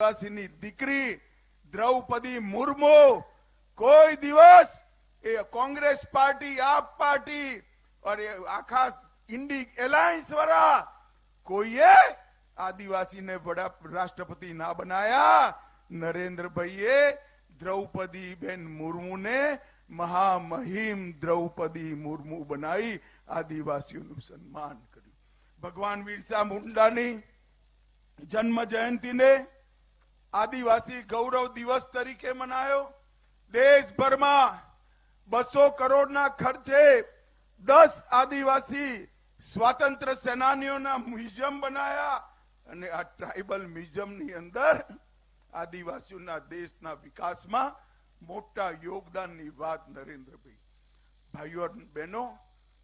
આદિવાસીની દીકરી દ્રૌપદી મુર્મુ કોઈ દિવસ એ કોંગ્રેસ પાર્ટી, આપ પાર્ટી આખા ઇન્ડી એલાયન્સ વાળા કોઈએ આદિવાસીને વડા રાષ્ટ્રપતિ ના બનાયા? નરેન્દ્રભાઈએ દ્રૌપદી બેન મુર્મુને મહામહિમ દ્રૌપદી મુર્મુ બનાવી આદિવાસીઓનું સન્માન કર્યું. ભગવાન બિરસા મુંડાની જન્મ જયંતિને આદિવાસી ગૌરવ દિવસ તરીકે મનાયો. દેશભરમાં બસો કરોડના ખર્ચે દસ આદિવાસી સ્વાતંત્ર સેનાનીઓના મ્યુઝિયમ બનાયા અને આ ટ્રાઇબલ મ્યુઝિયમની અંદર આદિવાસીઓના દેશના વિકાસમાં મોટા યોગદાનની વાત નરેન્દ્રભાઈ. ભાઈઓ બહેનો,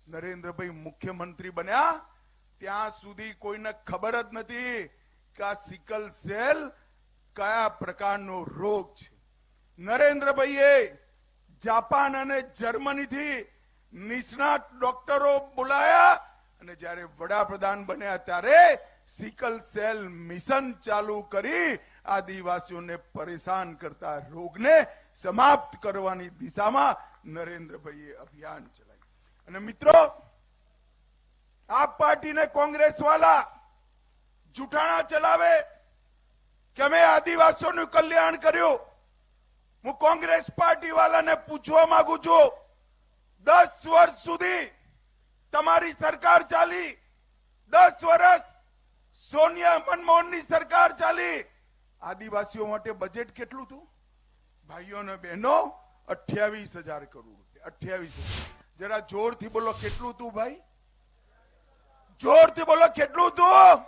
નરેન્દ્રભાઈ મુખ્યમંત્રી બન્યા. ત્યાં સુધી કોઈને ખબર જ નથી કે આ સિકલ સેલ કયા પ્રકારનો રોગ છે? નરેન્દ્રભાઈએ જાપાન અને જર્મનીથી નિષ્ણાત ડોક્ટરો બોલાયા અને જ્યારે વડાપ્રધાન બન્યા ત્યારે સિકલ સેલ મિશન ચાલુ કરી આદિવાસીઓને પરેશાન કરતા રોગને સમાપ્ત કરવાની દિશામાં નરેન્દ્રભાઈએ અભિયાન ચલાવ્યું. અને મિત્રો, આપ પાર્ટી ને કોંગ્રેસ વાળા જૂઠાણા ચલાવે કે અમે આદિવાસીઓનું કલ્યાણ કર્યું. હું કોંગ્રેસ પાર્ટી વાળાને પૂછવા માંગુ છું, દસ વર્ષ સુધી તમારી સરકાર ચાલી, દસ વર્ષ સોનિયા મનમોહનની સરકાર ચાલી. આદિવાસીઓ માટે બજેટ કેટલું હતું? ભાઈઓ અને બહેનો, અઠ્યાવીસ હજાર કરોડ અઠ્યાવીસ જરા જોરથી બોલો, કેટલું હતું ભાઈ? જોરથી બોલો, કેટલું હતું?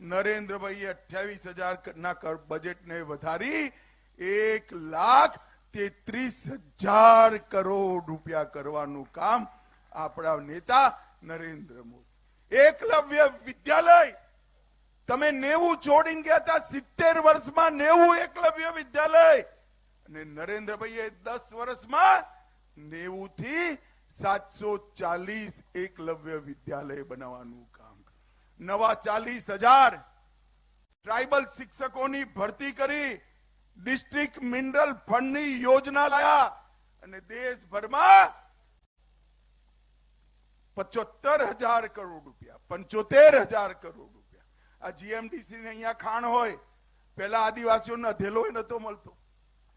નરેન્દ્રભાઈએ અઠ્યાવીસ હજાર ના બજેટને વધારી એક લાખ તેત્રીસ હજાર કરોડ રૂપિયા કરવાનું કામ આપણા નેતા નરેન્દ્ર મોદી એકલવ્ય વિદ્યાલય તમે નેવું છોડીને ગયા હતા, સિત્તેર વર્ષમાં નેવું એકલવ્ય વિદ્યાલય અને નરેન્દ્રભાઈએ દસ વર્ષમાં નેવું થી સાતસો ચાલીસ એકલવ્ય વિદ્યાલય બનાવવાનું. નવા ચાલીસ હજાર ટ્રાઇબલ શિક્ષકોની ભરતી કરી ડિસ્ટ્રિક્ટ મિનરલ ફંડની યોજના લાયા અને દેશભરમાં પચોતેર હજાર કરોડ રૂપિયા, પંચોતેર હજાર કરોડ રૂપિયા. આ જીએમડીસી ને અહીંયા ખાણ હોય પેલા આદિવાસીઓને અધેલો નતો મળતો.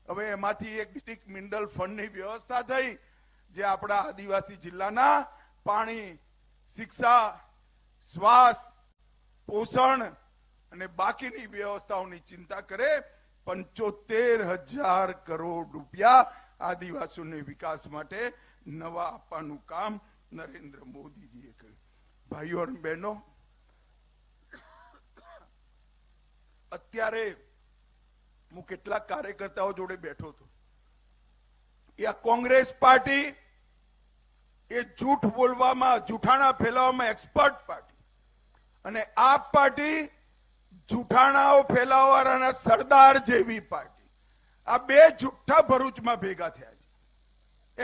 હવે એમાંથી એક ડિસ્ટ્રિક્ટ મિનરલ ફંડની વ્યવસ્થા થઈ, જે આપણા આદિવાસી જિલ્લાના પાણી, શિક્ષા સ્વાસ્થ્ય પોષણ અને બાકીની વ્યવસ્થાઓની ચિંતા કરે પંચોતેર હજાર કરોડ રૂપિયા આદિવાસીઓને વિકાસ માટે નવા આપવાનું કામ નરેન્દ્ર મોદીજીએ કર્યું. ભાઈઓ અને બહેનો, અત્યારે હું કેટલાક કાર્યકર્તાઓ જોડે બેઠો હતો. એ આ કોંગ્રેસ પાર્ટી એ જૂઠ બોલવામાં, જૂઠાણા ફેલાવવામાં એક્સપર્ટ પાર્ટી. અને આ પાર્ટી જૂઠાણાઓ ફેલાવવાના સરદાર જેવી પાર્ટી. આ બે જુઠ્ઠા ભરૂચમાં ભેગા થયા છે.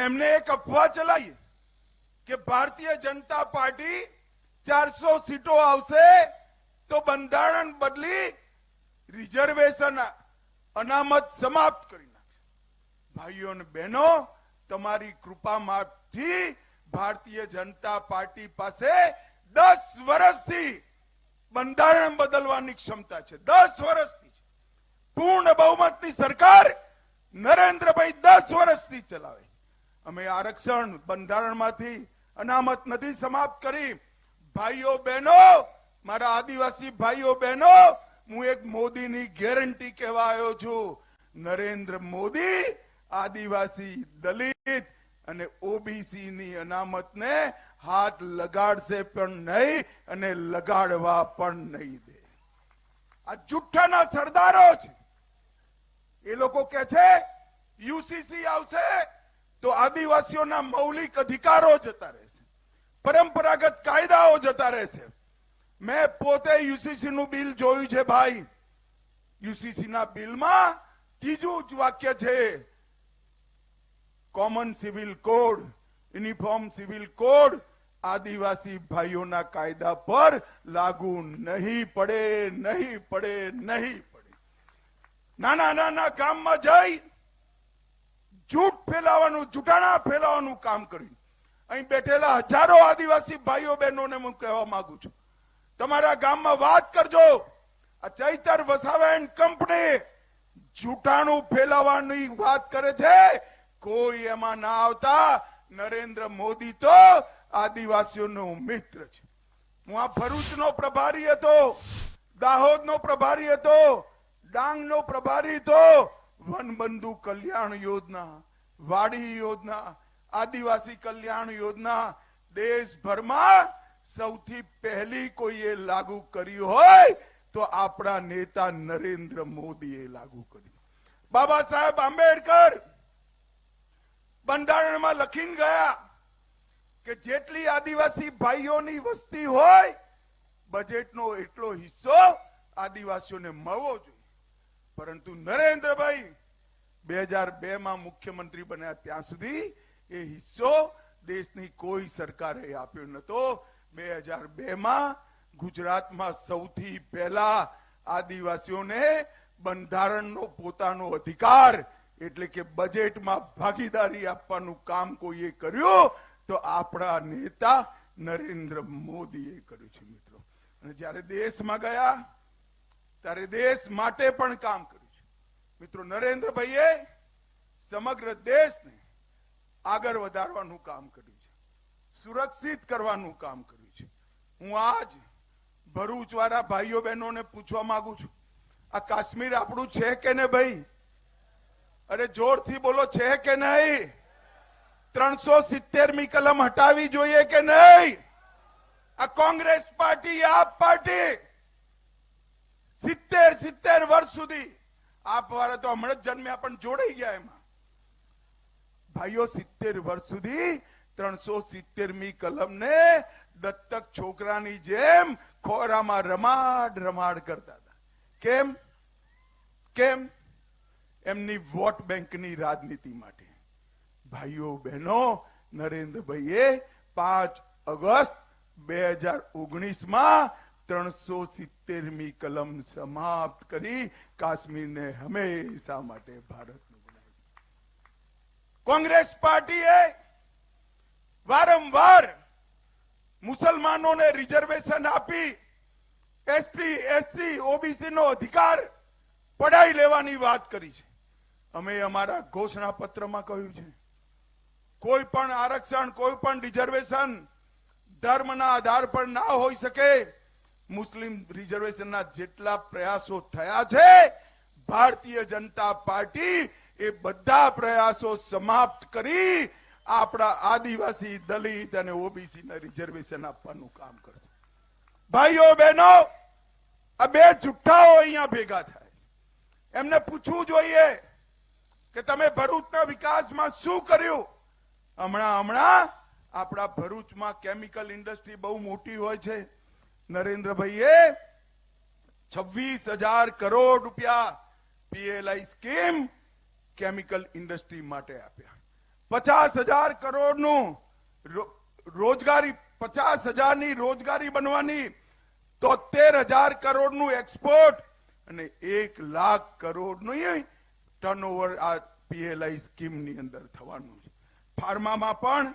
એમને એક અફવા ચલાવી કે ભારતીય જનતા પાર્ટી ચારસો સીટો આવશે તો બંધારણ બદલી રિઝર્વેશન અનામત સમાપ્ત કરી નાખશે. ભાઈઓ અને બહેનો, તમારી કૃપામાંથી ભારતીય જનતા પાર્ટી પાસે દસ વર્ષથી બંધારણ બદલવાની ક્ષમતા છે. દસ વર્ષથી. પૂર્ણ બહુમતની સરકાર નરેન્દ્રભાઈ દસ વર્ષથી ચલાવે. અમે આરક્ષણ બંધારણમાંથી અનામત નથી સમાપ્ત કરી. ભાઈઓ બહેનો, મારા આદિવાસી ભાઈઓ બહેનો, હું એક મોદીની ગેરંટી કહેવા આવ્યો છું. નરેન્દ્ર મોદી આદિવાસી દલિત અને ઓબીસી ની અનામતને હાથ લગાડશે પણ નહીં અને લગાડવા પણ નહીં દે. આ જુઠ્ઠાના સરદારો છે. એ લોકો કે છે, યુસીસી આવશે તો આદિવાસીઓના મૌલિક અધિકારો જતા રહેશે. પરંપરાગત કાયદાઓ જતા રહેશે. મેં પોતે યુસીસી નું બિલ જોયું છે ભાઈ. યુસીસી ના બિલમાં ત્રીજું જ વાક્ય છે common civil code uniform civil code આદિવાસી ભાઈઓના કાયદા પર લાગુ નહીં પડે નહીં પડે નહીં પડે. નાના નાના ગામમાં જઈ જૂઠ ફેલાવાનું, જૂટાણા ફેલાવાનું કામ કર્યું અહીં બેઠેલા હજારો આદિવાસી ભાઈઓ બહેનોને હું કહેવા માંગુ છું. તમારા ગામમાં વાત કરજો. આ ચૈતર વસાવા એન્ડ કંપની જૂટાણું ફેલાવાની વાત કરે છે. કોઈ એમાં ના આવતા. નરેન્દ્ર મોદી તો આદિવાસીઓનો મિત્ર છે. હું આ ભરૂચનો પ્રભારી હતો, દાહોદનો પ્રભારી હતો, ડાંગનો પ્રભારી હતો. વનબંધુ કલ્યાણ યોજના, વાડી યોજના, આદિવાસી કલ્યાણ યોજના દેશભરમાં સૌથી પહેલી કોઈએ લાગુ કરી હોય તો આપણા નેતા નરેન્દ્ર મોદીએ લાગુ કર્યું. બાબા સાહેબ આંબેડકર બંધારણમાં લખીને ગયા કે જેટલી આદિવાસી ભાઈઓની વસ્તી હોય બજેટનો એટલો હિસ્સો આદિવાસીઓને મળવો જોઈએ. પરંતુ નરેન્દ્રભાઈ બે હજાર બે માં મુખ્યમંત્રી બન્યા ત્યાં સુધી એ હિસ્સો દેશની કોઈ સરકારે આપ્યો નતો બે હજાર બે માં ગુજરાતમાં સૌથી પહેલા આદિવાસીઓને બંધારણનો પોતાનો અધિકાર એટલે કે બજેટમાં ભાગીદારી આપવાનું કામ કોઈએ કર્યું, તો આપણા નેતા નરેન્દ્ર મોદીએ કર્યું છે મિત્રો. અને જ્યારે દેશમાં ગયા, ત્યારે દેશ માટે પણ કામ કર્યું છે. મિત્રો, નરેન્દ્રભાઈએ સમગ્ર દેશને આગળ વધારવાનું કામ કર્યું છે. સુરક્ષિત કરવાનું કામ કર્યું છે. હું આજ ભરૂચવાળા ભાઈઓ બહેનોને પૂછવા માંગુ છું, આ કાશ્મીર આપણું છે કે ને ભાઈ? અરે જોરથી બોલો, છે કે નહીં? ત્રણસો સિત્તેરમી કલમ હટાવી જોઈએ કે નહીં? આ કોંગ્રેસ પાર્ટી, આપ પાર્ટી, સિત્તેર સિત્તેર વર્ષ સુધી. આપ વાળા તો હમણાં જ જન્મ્યા, પણ જોડાઈ ગયા એમાં. ભાઈઓ, સિત્તેર વર્ષ સુધી ત્રણસો સિત્તેરમી કલમને દત્તક છોકરાની જેમ ખોરામાં રમાડ રમાડ કરતા હતા. કેમ? કેમ? એમની વોટ બેંકની રાજનીતિ માટે. ભાઈઓ, બહેનો, નરેન્દ્રભાઈએ પાંચ ઓગસ્ટ બે હજાર ઓગણીસમાં ત્રણસો સિત્તેરમી કલમ સમાપ્ત કરી કાશ્મીરને હંમેશા માટે ભારતનું બનાવ્યું. કોંગ્રેસ પાર્ટીએ વારંવાર મુસલમાનોને રિઝર્વેશન આપી એસટી, એસસી ઓબીસી નો અધિકાર પડાઈ લેવાની વાત કરી છે. અમે અમારા ઘોષણા પત્રમાં કહ્યું છે, કોઈ પણ આરક્ષણ, કોઈ પણ રિઝર્વેશન ધર્મના આધાર પર ના હોઈ શકે. મુસ્લિમ રિઝર્વેશનના જેટલા પ્રયાસો થયા છે, ભારતીય જનતા પાર્ટી એ બધા પ્રયાસો સમાપ્ત કરી આપણા આદિવાસી દલિત અને ઓબીસી ને રિઝર્વેશન આપવાનું કામ કરશે ભાઈઓ, બહેનો, આ બે જુઠ્ઠાઓ અહીંયા ભેગા થાય. એમને પૂછવું જોઈએ કે તમે ભરૂચના વિકાસમાં શું કર્યું? હમણાં હમણાં આપણા ભરૂચમાં કેમિકલ ઇન્ડસ્ટ્રી બહુ મોટી હોય છે. નરેન્દ્રભાઈએ છવ્વીસ હજાર કરોડ રૂપિયા પીએલઆઈ સ્કીમ કેમિકલ ઇન્ડસ્ટ્રી માટે આપ્યા. પચાસ હજાર કરોડનું રોજગારી, પચાસ હજારની રોજગારી બનવાની તોતેર હજાર કરોડનું એક્સપોર્ટ અને એક લાખ કરોડનું ટર્નઓવર આ પીએલઆઈ સ્કીમની અંદર થવાનું છે. ફાર્મામાં પણ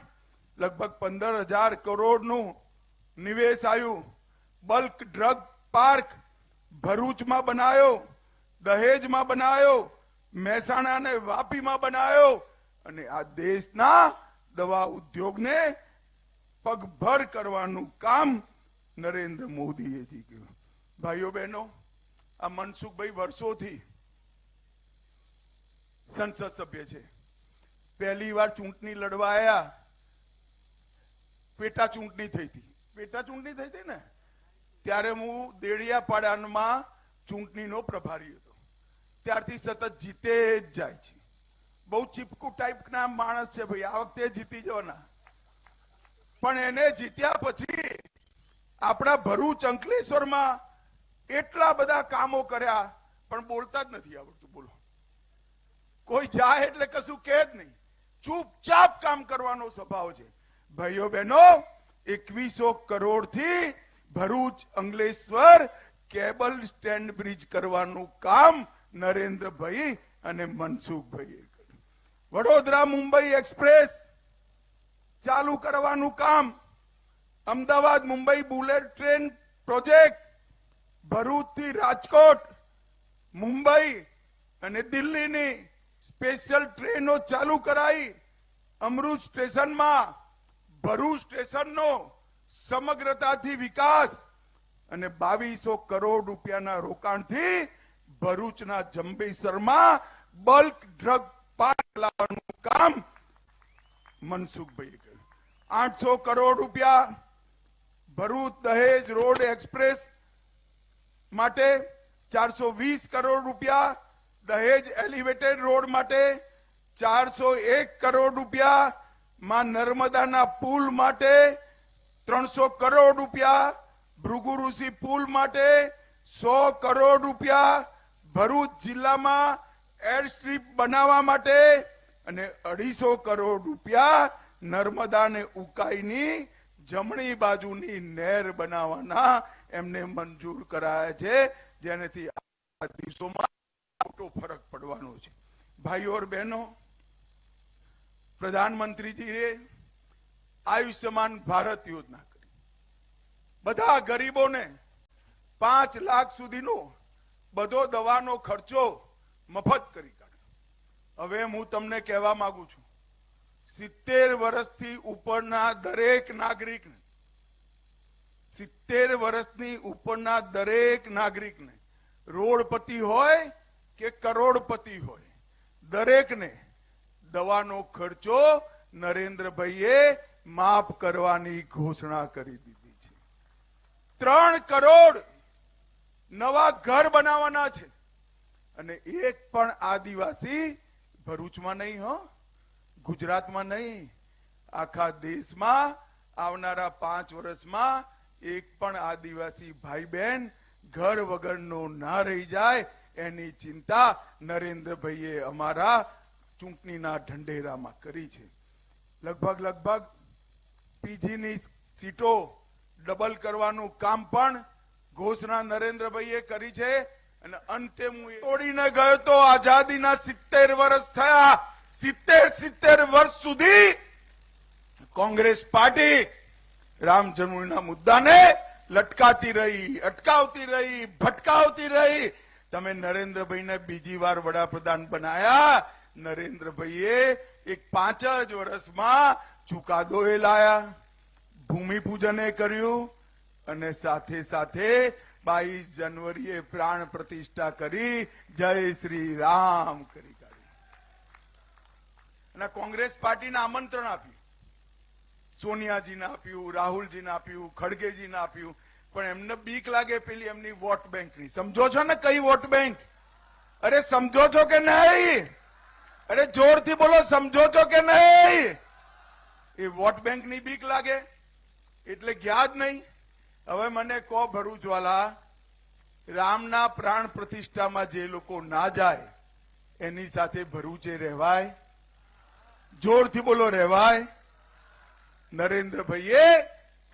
લગભગ પંદર હજાર કરોડનું નિવેશ આવ્યું. બલ્ક ડ્રગ પાર્ક ભરૂચમાં બનાવ્યો દહેજમાં બનાવ્યો મહેસાણા અને વાપીમાં બનાવ્યો અને આ દેશના દવા ઉદ્યોગને પગભર કરવાનું કામ નરેન્દ્ર મોદીએ જી કર્યું. ભાઈઓ બહેનો, આ મનસુખભાઈ વર્ષોથી સંસદ સભ્ય છે. પહેલી વાર ચૂંટણી લડવા આવ્યા પેટા ચૂંટણી થઈ હતી. પેટા ચૂંટણી થઈ હતી ને? ત્યારે હું દેડિયાપાડામાં ચૂંટણીનો પ્રભારી હતો. ત્યારથી સતત જીતે જ જાય છે. બહુ ચીપકુ ટાઈપના માણસ છે ભાઈ. આ વખતે જીતી જવાના. પણ એને જીત્યા પછી આપણા ભરૂચ અંકલેશ્વરમાં એટલા બધા કામો કર્યા, પણ બોલતા જ નથી આવડતું. કોઈ જાય એટલે કશું કે જ નહીં. ચૂપચાપ કામ કરવાનો સ્વભાવ છે. ભાઈઓ બહેનો, એકવીસો કરોડથી Bharuch, Ankleshwar cable stand bridge કરવાનું કામ નરેન્દ્રભાઈ અને મનસુખભાઈએ કર્યું. વડોદરા મુંબઈ એક્સપ્રેસ ચાલુ કરવાનું કામ. Ahmedabad Mumbai bullet train project. ભરૂચથી Rajkot, Mumbai અને દિલ્હીની સ્પેશિયલ ટ્રેનો ચાલુ કરાઈ. અમૃત સ્ટેશનમાં, ભરૂચ સ્ટેશનનો સમગ્રતાથી વિકાસ અને બાવીસો કરોડ રૂપિયાના રોકાણથી ભરૂચના જંબેસરમાં બલ્ક ડ્રગ પાર્ક લાવવાનું કામ મનસુખભાઈએ કર્યું. આઠસો કરોડ રૂપિયા ભરૂચ દહેજ રોડ એક્સપ્રેસ માટે ચારસો વીસ કરોડ રૂપિયા દહેજ એલિવેટેડ રોડ માટે ચારસો એક કરોડ રૂપિયા, માં નર્મદાના પુલ માટે ત્રણસો કરોડ રૂપિયા ભૃગુ ઋષિ પુલ માટે સો કરોડ રૂપિયા, ભરૂચ જિલ્લામાં એર સ્ટ્રીપ બનાવવા માટે અને અઢીસો કરોડ રૂપિયા નર્મદાને ઉકાઈની જમણી બાજુની નહેર બનાવવાના એમને મંજૂર કરાયા છે. જેનાથી આ દિવસોમાં મોટો ફરક પડવાનો છે. ભાઈઓ બહેનો, પ્રધાનમંત્રીજીએ આયુષ્યમાન ભારત યોજના કરી. બધા ગરીબોને પાંચ લાખ સુધીનો બધો દવાનો ખર્ચો મફત કરી કાઢ્યો. હવે હું તમને કહેવા માંગુ છું, સિત્તેર વર્ષથી ઉપરના દરેક નાગરિકને, સિત્તેર વર્ષની ઉપરના દરેક નાગરિકને રોડપતિ હોય કે કરોડપતિ હોય. દરેકને દવાનો ખર્ચો નરેન્દ્રભાઈએ માફ કરવાની ઘોષણા કરી દીધી છે. ત્રણ કરોડ નવા ઘર બનાવવાના છે. અને એક પણ આદિવાસી ભરૂચમાં નહીં, હો. ગુજરાતમાં નહીં. આખા દેશમાં આવનારા પાંચ વર્ષમાં એક પણ આદિવાસી ભાઈ બહેન ઘર વગરનો ના રહી જાય એની ચિંતા નરેન્દ્રભાઈએ અમારા ચૂંટણીના ઢંઢેરામાં કરી છે. લગભગ લગભગ પીજીની સીટો ડબલ કરવાનું કામ પણ ઘોષણા નરેન્દ્રભાઈએ કરી છે અને અંતે હું તોડીને ગયો તો આઝાદીના સિત્તેર વર્ષ થયા. સિત્તેર સિત્તેર વર્ષ સુધી કોંગ્રેસ પાર્ટી રામ જન્મભૂમિના મુદ્દાને લટકાતી રહી, અટકાવતી રહી, ભટકાવતી રહી તમે નરેન્દ્રભાઈને બીજી વાર વડાપ્રધાન બનાયા. નરેન્દ્રભાઈએ એક પાંચ જ વર્ષમાં ચુકાદો એ લાયા. ભૂમિપૂજન એ કર્યું અને સાથે સાથે બાવીસ જાન્યુઆરીએ પ્રાણ પ્રતિષ્ઠા કરી જય શ્રી રામ કરી અને કોંગ્રેસ પાર્ટીને આમંત્રણ આપ્યું. સોનિયાજીને આપ્યું, રાહુલજીને આપ્યું, ખડગેજીને આપ્યું. પણ એમને બીક લાગે પેલી એમની વોટ બેંકની. સમજો છો ને કઈ વોટ બેંક? અરે સમજો છો કે નહીં? અરે જોરથી બોલો, સમજો છો કે નહીં? એ વોટ બેંકની બીક લાગે. એટલે ગયા જ નહીં. હવે મને કહો ભરૂચવાલા, રામના પ્રાણ પ્રતિષ્ઠામાં જે લોકો ના જાય, એની સાથે ભરૂચે રહેવાય? જોરથી બોલો, રહેવાય? નરેન્દ્રભાઈએ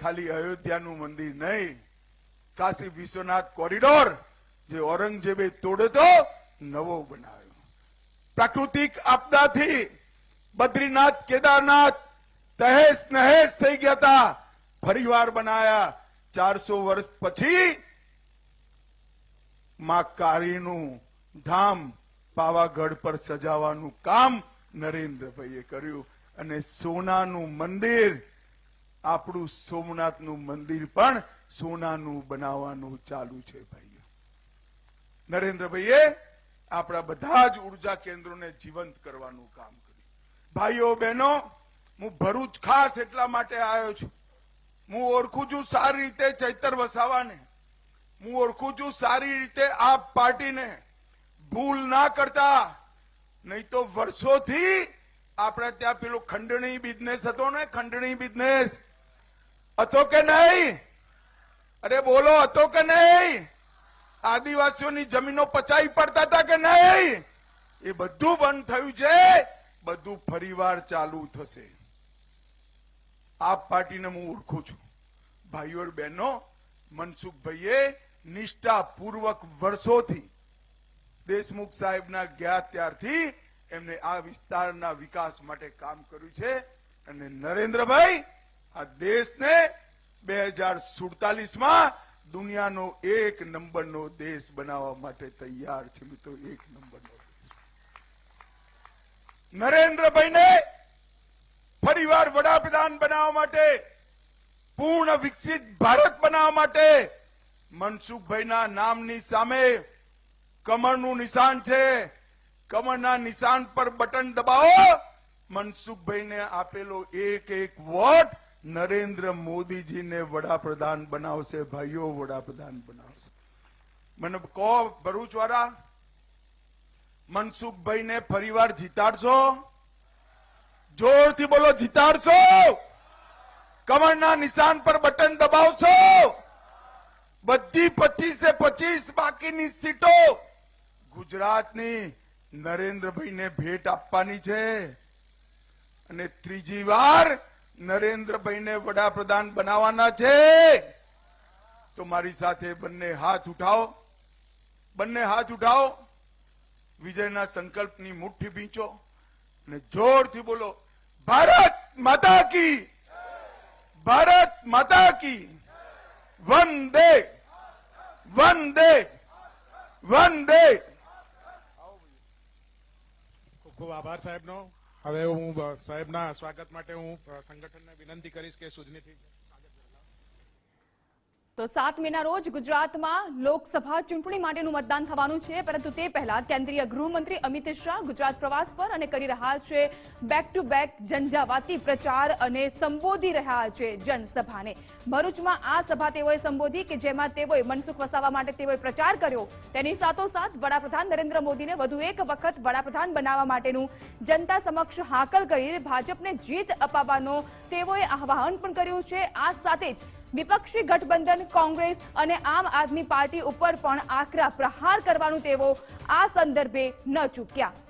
ખાલી અયોધ્યાનું મંદિર નહીં કાશી વિશ્વનાથ કોરિડોર, જે ઔરંગઝેબે તોડતો નવો બનાવ્યો. પ્રાકૃતિક આપદાથી બદ્રીનાથ, કેદારનાથ તહેસ નહેસ થઈ ગયા હતા. ફરીવાર બનાયા ચારસો વર્ષ પછી માં કાળીનું ધામ પાવાગઢ પર સજાવવાનું કામ નરેન્દ્રભાઈએ કર્યું અને સોનાનું મંદિર, આપણું સોમનાથનું મંદિર પણ સોનાનું બનાવવાનું ચાલુ છે ભાઈઓ નરેન્દ્રભાઈએ આપણા બધા જ ઊર્જા કેન્દ્રોને જીવંત કરવાનું કામ કર્યું. ભાઈઓ, બહેનો, હું ભરૂચ ખાસ એટલા માટે આવ્યો છું. હું ઓળખું છું સારી રીતે ચૈતર વસાવાને. હું ઓળખું છું સારી રીતે આ પાર્ટીને. ભૂલ ના કરતા. નહીં તો વર્ષોથી આપણે ત્યાં પેલો ખંડણી બિઝનેસ હતો ને, ખંડણી બિઝનેસ હતો કે નહીં? અરે બોલો, હતો કે નહીં? આદિવાસીઓની જમીનો પચાવી પડતા હતા કે નહીં? એ બધું બંધ થયું છે. બધું ફરીવાર ચાલુ થશે. આપ પાર્ટીને હું ઓળખું છું. ભાઈઓ બહેનો, મનસુખભાઈએ નિષ્ઠાપૂર્વક વર્ષોથી દેશમુખ સાહેબના ગયા ત્યારથી એમને આ વિસ્તારના વિકાસ માટે કામ કર્યું છે. અને નરેન્દ્રભાઈ, આ દેશને બે હજાર દુનિયાનો એક નંબરનો દેશ બનાવવા માટે તૈયાર છે મિત્રો, એક નંબરનો નરેન્દ્રભાઈને ફરીવાર વડાપ્રધાન બનાવવા માટે, પૂર્ણ વિકસિત ભારત બનાવવા માટે મનસુખભાઈના નામની સામે કમળનું નિશાન છે. કમળના નિશાન પર બટન દબાવો. મનસુખભાઈને આપેલો એક એક વોટ નરેન્દ્ર મોદીજીને વડાપ્રધાન બનાવશે, ભાઈઓ વડાપ્રધાન બનાવશે. મને કહો, ભરૂચવાળા, મનસુખભાઈને ફરીવાર જીતાડશો? જોરથી બોલો, જીતાડશો? કમળના નિશાન પર બટન દબાવશો? બધી પચીસે પચીસ બાકીની સીટો ગુજરાતની નરેન્દ્રભાઈને ભેટ આપવાની છે. અને ત્રીજી વાર નરેન્દ્રભાઈને વડાપ્રધાન બનાવવાના છે. તો મારી સાથે બંને હાથ ઉઠાવો. બંને હાથ ઉઠાવો. વિજયના સંકલ્પની મુઠ્ઠી ભીંચો અને જોરથી બોલો, ભારત માતા કી, ભારત માતા કી, વંદે વંદે વંદે. ખૂબ ખૂબ આભાર સાહેબનો. હવે હું સાહેબના સ્વાગત માટે હું સંગઠનને વિનંતી કરીશ કે સુજનીથી તો સાત મેના રોજ ગુજરાતમાં લોકસભા ચૂંટણી માટેનું મતદાન થવાનું છે. પરંતુ તે પહેલા કેન્દ્રીય ગૃહમંત્રી અમિત શાહ ગુજરાત પ્રવાસ પર અને કરી રહ્યા છે બેક ટુ બેક ઝંઝાવાતી પ્રચાર અને સંબોધી રહ્યા છે જનસભાને. ભરૂચમાં આ સભા તેઓએ સંબોધી કે જેમાં તેઓએ મનસુખ વસાવા માટે તેઓએ પ્રચાર કર્યો. તેની સાથોસાથ વડાપ્રધાન નરેન્દ્ર મોદીને વધુ એક વખત વડાપ્રધાન બનાવવા માટેનું જનતા સમક્ષ હાકલ કરી ભાજપને જીત અપાવવાનો તેઓએ આહ્વાન પણ કર્યું છે. આ સાથે જ વિપક્ષી ગઠબંધન કોંગ્રેસ અને આમ આદમી પાર્ટી ઉપર પણ આકરા પ્રહાર કરવાનું તેઓ આ સંદર્ભે ન ચૂક્યા.